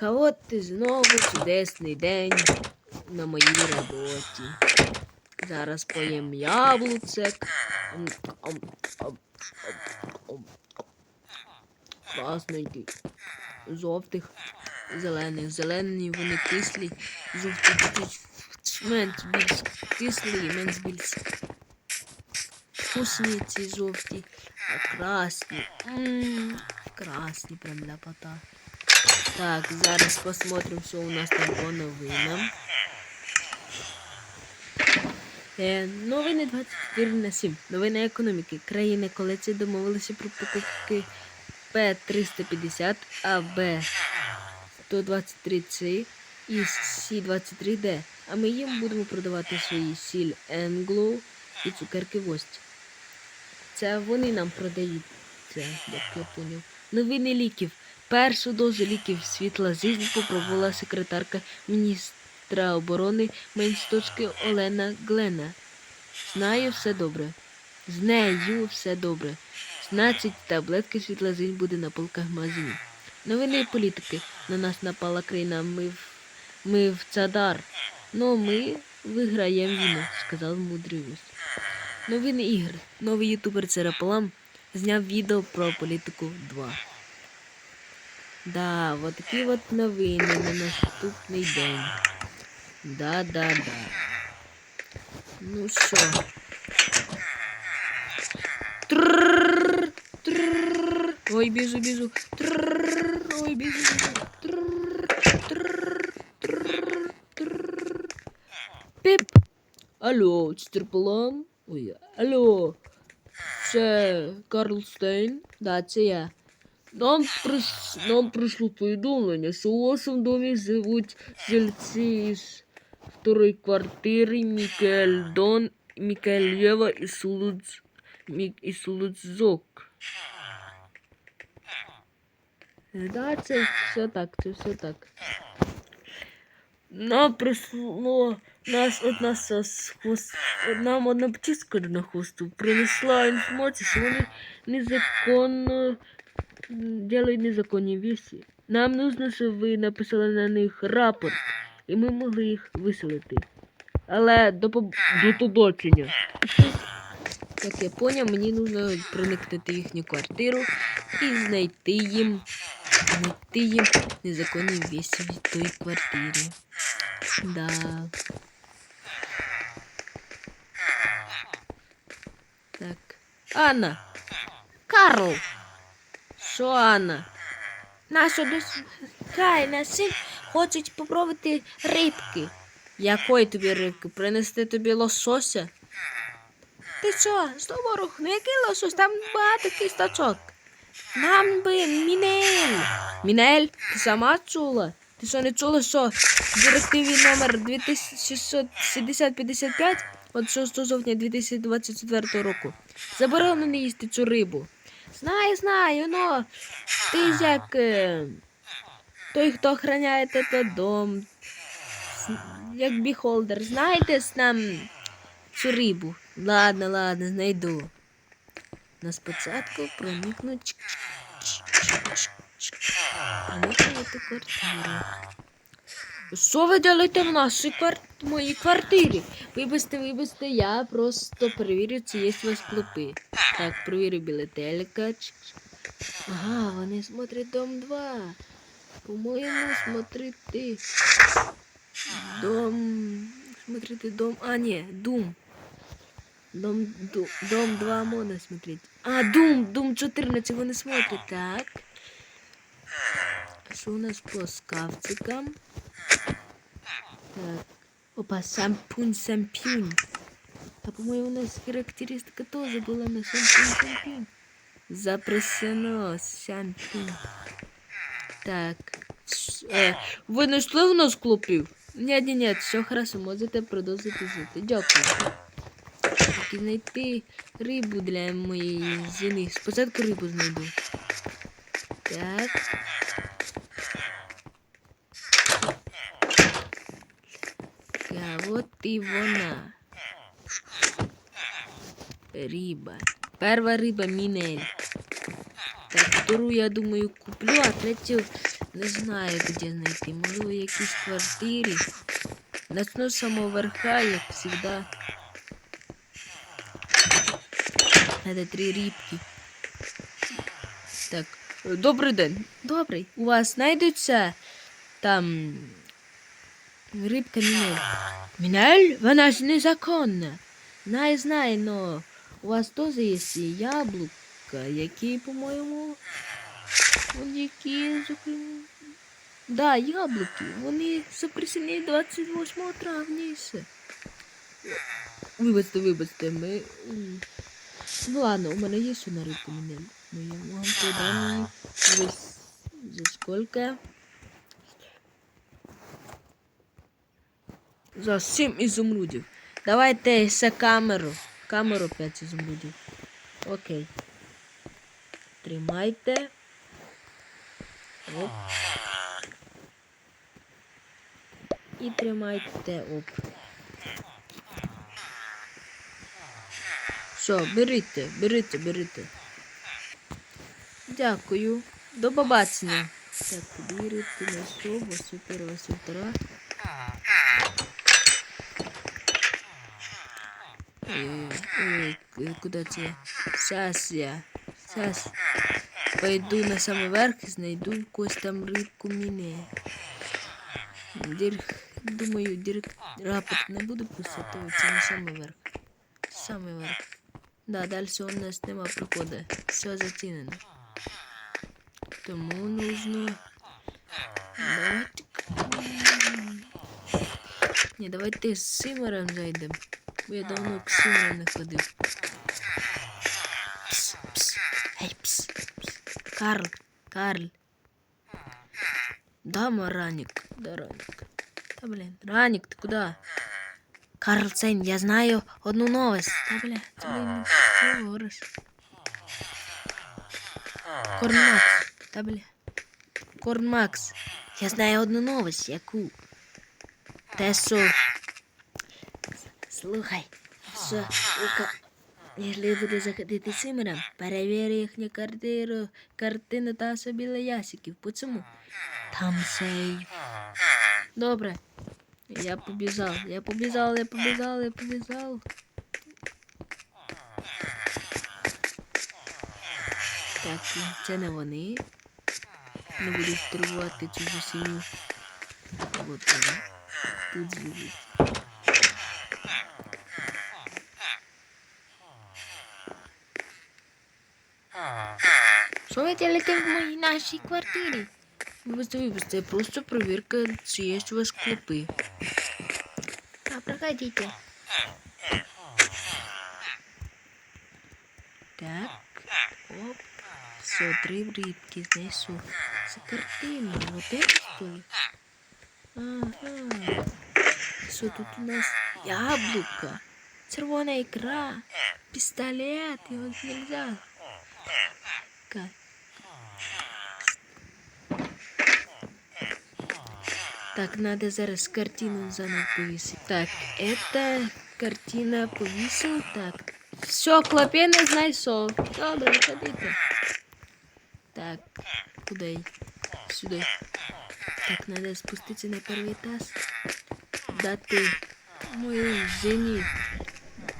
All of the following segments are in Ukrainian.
А от і знову чудесний день на моїй роботі. Зараз поїм яблуцек. Красненький. Жовтих, зелених. Зелені вони кислі, жовті менш більш кислі, менш більш вкусні ці жовті, а красні. М, Красні прям ляпота. Так, зараз посмотрим, що у нас там по новинам. Е, новини 24 на 7. Новини економіки. Країни коаліції домовилися про покупки П-350, АБ 123C і С-23D. А ми їм будемо продавати свої сіль Енглоу і цукерки Вость. Це вони нам продають це, як я поняв. Новини ліків. Першу дозу ліків світла жизнь попробувала секретарка міністра оборони Менсточки Олена Глена. Знаю все добре. З нею все добре. Значить, таблетки світла жизнь буде на полках магазинів. Новини політики. На нас напала країна. Ми в, ми в Цадар. Ну, ми виграємо війну, сказав мудрий. Новини ігр. Новий ютубер Цераполам зняв відео про політику 2. Да, вот такі от новини на наступний день. Да, да, да. Ну що. Ой, біжу, біжу. Ой, біжу, біжу. Піп. Алло, Церполам? Ой, алло. Це Карлстейн? Да, це я. Нам, прис... Нам прийшло повідомлення, що у вашому домі живуть жильці з второї квартири Мікель Дон, Мікель Єва і Сулудз... Мі... і Сулудзок. Да, це все так, це все так. Нам прийшло нас одна з хвост... нам одна птичка на хвосту принесла інформацію, що вони незаконно м, делають незаконні вещи. Нам нужно, щоб ви написали на них рапорт, і ми могли їх виселити. Але до, поб... Як я поняв, мені нужно проникнути в їхню квартиру і знайти їм, знайти їм незаконні вещи в той квартирі. Да. Так. Анна. Карл. Що, Анна? Нащо десь Хай, наш син хочуть попробувати рибки. Якої тобі рибки? Принести тобі лосося? Ти що, Стоворух, ну який лосось? Там багато кісточок. Нам би Мінель. Мінель, ти сама чула? Ти що не чула, що в директиві номер 2660-55 от 6 жовтня 2024 року заборонено їсти цю рибу. Знаю, знаю, но ти як е, той, хто охороняє той дом, як біхолдер, знаєте нам цю рибу? Ладно, ладно, знайду. На спочатку проникну чик проникну в ту квартиру. Що ви робите в нашій квар... моїй квартирі? Вибачте, вибачте, я просто перевірю, чи є у вас клопи. Так, перевірю білетелька. Ага, вони смотрять дом 2. По-моєму, смотрите. Дом. Смотрите, дом. А, ні, Дум. Дом, дом 2 можна смотреть. А, Дум, Дум 14 вони смотрять. Так. Що у нас по скавцикам? Так. Опа, сампунь, сампюнь. А по-моему, у нас характеристика тоже была на сампунь, сампюнь. Запрещено, сампюнь. Так. Е, ви знайшли в нас клопів? Ні, ні, ні, все хорошо, можете продовжити жити. Дякую. Так, і знайти рибу для моєї зіни. Спочатку рибу знайду. Так. А от і вона. Риба. Перша риба Мінель. Так, вторую, я думаю, куплю, а третю Не знаю, де знайти. Можливо, в якійсь квартирі. Начну з самого верха, як завжди. Надо три рибки. Так, добрий день. Добрий. У вас знайдуться там рибка Мінель. Мінель? Вона ж незаконна. Знаю, знаю, но у вас теж є яблука, які, по-моєму, які зокрема. Да, яблуки. Вони запресені 28 травня. Вибачте, вибачте, ми. Ну ладно, у мене є ще на рибку мене. Ну я вам подам за скільки? За 7 ізумрудів. Давайте все камеру. Камеру 5 ізумрудів. Окей. Тримайте. Оп. І тримайте оп. Все, берите, берите, берите. Дякую. До побачення. Так, вірити на особу, супер, васютра. Ой, куда це? Сейчас я. Сейчас пойду на самый верх и знайду якусь там рибку мене. Дір... Думаю, дір... рапорт не буду писати, це на самий верх. Самий верх. Да, далі у нас нема проходу. Все зацінено. Тому нужно... Давайте... Ні, давайте з Симером зайдемо. Бо я давно Симеру не ходив. Пс, пс. Ей, пс, пс. Карл, Карл. Да, Мараник. Да, Раник. Та блін, Раник, ти куди? Карл Цейн, я знаю одну новость. Та бля, ти блін, що говориш? Корнмакс, та бля. Корнмакс, я знаю одну новость, яку. Те, що... Слухай, що, Якщо буду заходити Симером, перевір їхню квартиру, картину та собі ясиків. По цьому? Там сейф. Добре. Я побіжав, я побіжав, я побіжав, я побіжав. Так, це не вони. Не буду турбувати цю сім'ю. От. Тут живуть. Ви делаете в моїй нашій квартирі? Вибачте, просто перевірка, чи є вас клопи. А, проходите. Так, оп. Все, три знайшов. Це картина, вот это что ли? Ага. Що тут у нас? Яблуко. Червона ікра. Пістолет. Його нельзя. Как? Так, надо зараз картину заново повесить. Так, это картина повесил. Так. Все, клопены знайшов. Добре, ходите. Так, куда? й- Сюда. Так, надо спуститься на первый этаж. Дати мою жені.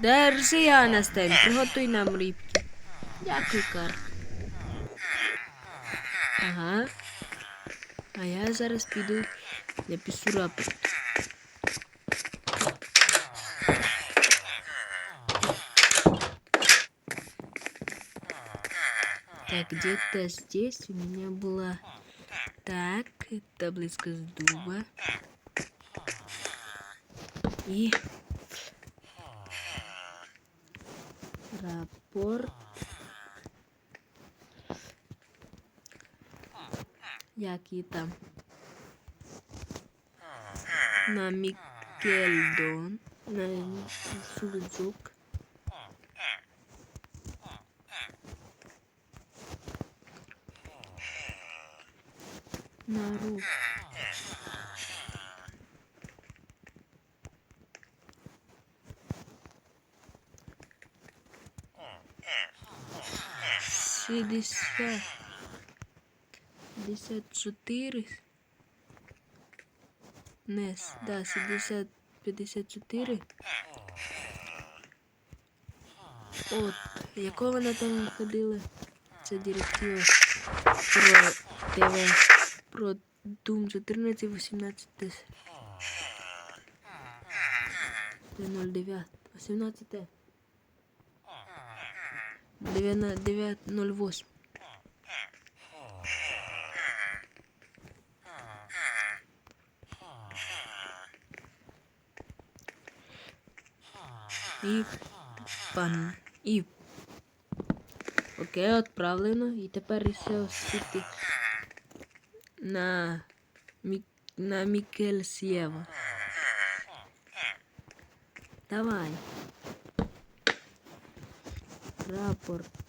Держи, Анастен, приготуй нам рибки. Дякую, Кар. Ага. А я зараз піду напишу рапорт. Так, где-то здесь у меня была... Так, табличка с дуба. И... Рапорт. Який там? На Мікельдон. На Суджук. На рух. Шістдесят 74. Нес, да, 70, 54. От, якого вона там ходила? Це директива про ТВ, про Doom 14, 18, 10. 09, 18. 9, 9, 08. І пан. І. Окей, відправлено. І тепер ще освіти на, Мі... на Мікель Сєва. Давай. Рапорт.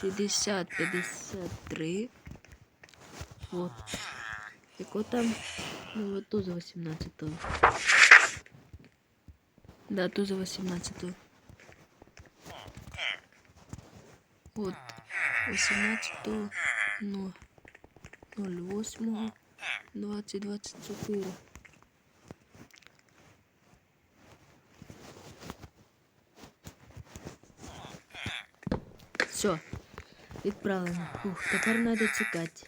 Шістдесят, п'ятдесят три. Вот. Яко там? Ну, вот ту за 18 Да, ту за 18 Вот. 18 ну, 08 2024. Все. Відправлено. Ух, тепер треба чекати.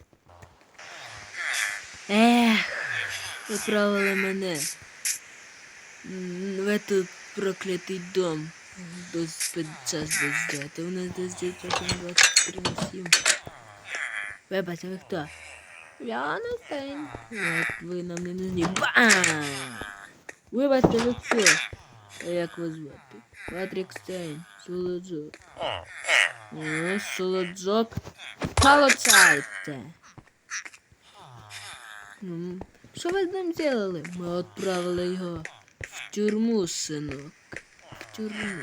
Ех, відправили мене в этот проклятий дом. До спецчас дождя. У нас дождя на 23 на 7. Вибач, ви хто? Я не Стейн. Як ви нам не нужні. Бам! Вибачте, ви хто? А як вас звати? Патрік Стейн. Солоджок. Е, Солоджок. Получайте. М, Що ви з ним зробили? Ми відправили його в тюрму, синок. В тюрму.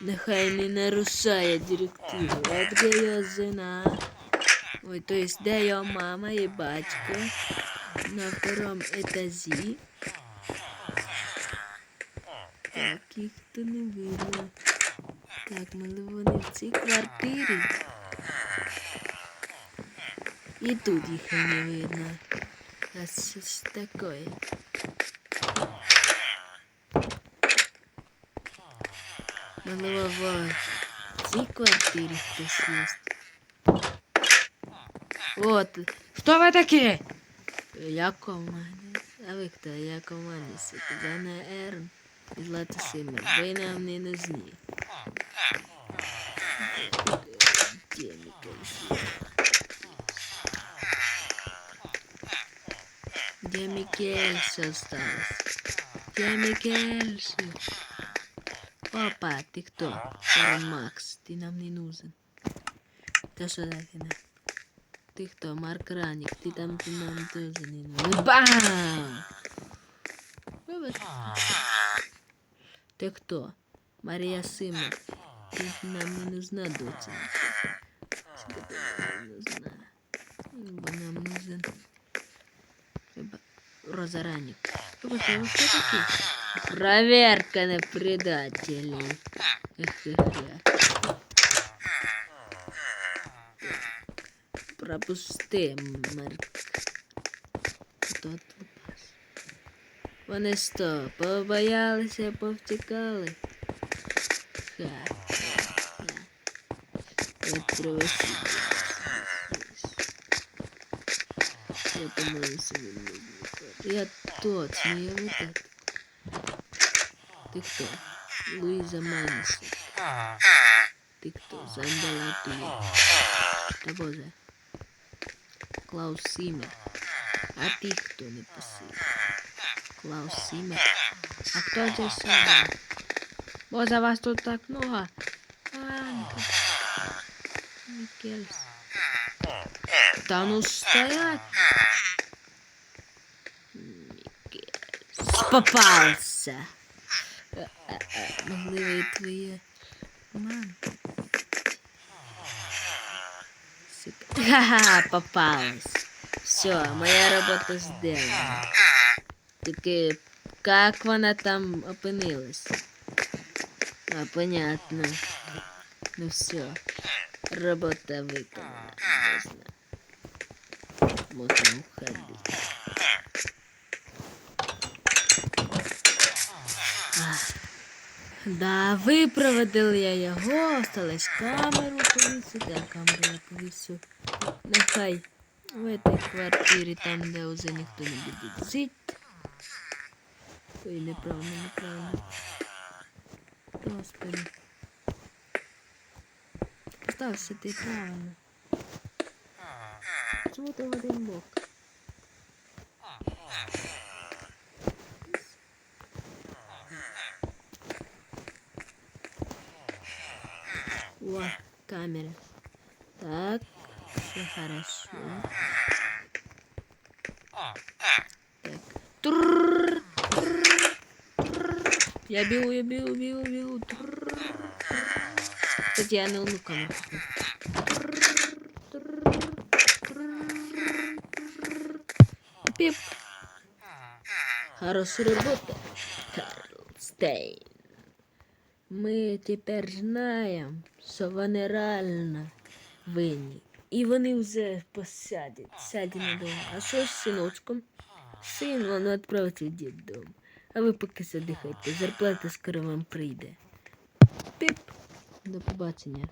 Нехай не нарушає директиву. А де його жена? Ой, то есть де його мама і батько? На втором етажі. Так, їх то не видно. Так, можливо, вони в цій квартирі. І тут їх не видно. А що ж таке? Можливо, в цій квартирі хтось є. От. Хто ви такі? Я команда. А ви хто? Я команда. Сатана Ерн. І Злата Симер. Ви нам не нужні. Де Мікельсі? Где Микельси осталось? Где Микельси? Опа, ты кто? Карл Макс, ты нам не нужен. Да что за фигня? Ты кто? Марк Раник, ты там ты нам тоже не нужен. Бам! Выбор. Ты кто? Мария Симов. Ты нам не нужна, доченька. Тебе не нужна. Бо нам нужен Хіба Ви хто? Проверка на предателей. Хе-хе-хе. Пропусти, Марк. Тут? Вони що, побоялися, повтікали? Ха. Ха. От тривоси. Я помою себе Я точно, я вот это. Ты кто? Луиза Манси. Ты кто? Зандала ты. Да боже. Клаус Симер. А ты кто написал? Клаус Симер. А кто здесь собрал? Боже, вас тут так много. А, Микельс. Да ну стоять. Попался. Можливо, і твоє Ха-ха, попалась. Все, моя робота сделана. Тільки як вона там опинилась? А, понятно. Ну все. Робота виконана. Можна уходити. Да, випроводив я його, осталось камеру повісити, а камеру я повісю. Нехай в этой квартирі, там, де уже ніхто не буде жити. Ой, неправильно, неправильно. Господи. Постався ти правильно. Чому ти в один бок? О, камера. Так, все хорошо. Так. Трррр, трррр, трррр. Я бегу, я бегу, бегу, бегу. Трррр, трррр. Кстати, я на одну камеру. Трррр, трррр, трррр, трррр. Пип. Хорошая работа, Карл Стейн. Ми тепер знаємо, що вони реально винні. І вони вже посадять, сядять на. А що з синочком? Син воно відправиться в діддом. А ви поки задихайте, зарплата скоро вам прийде. Піп. До побачення.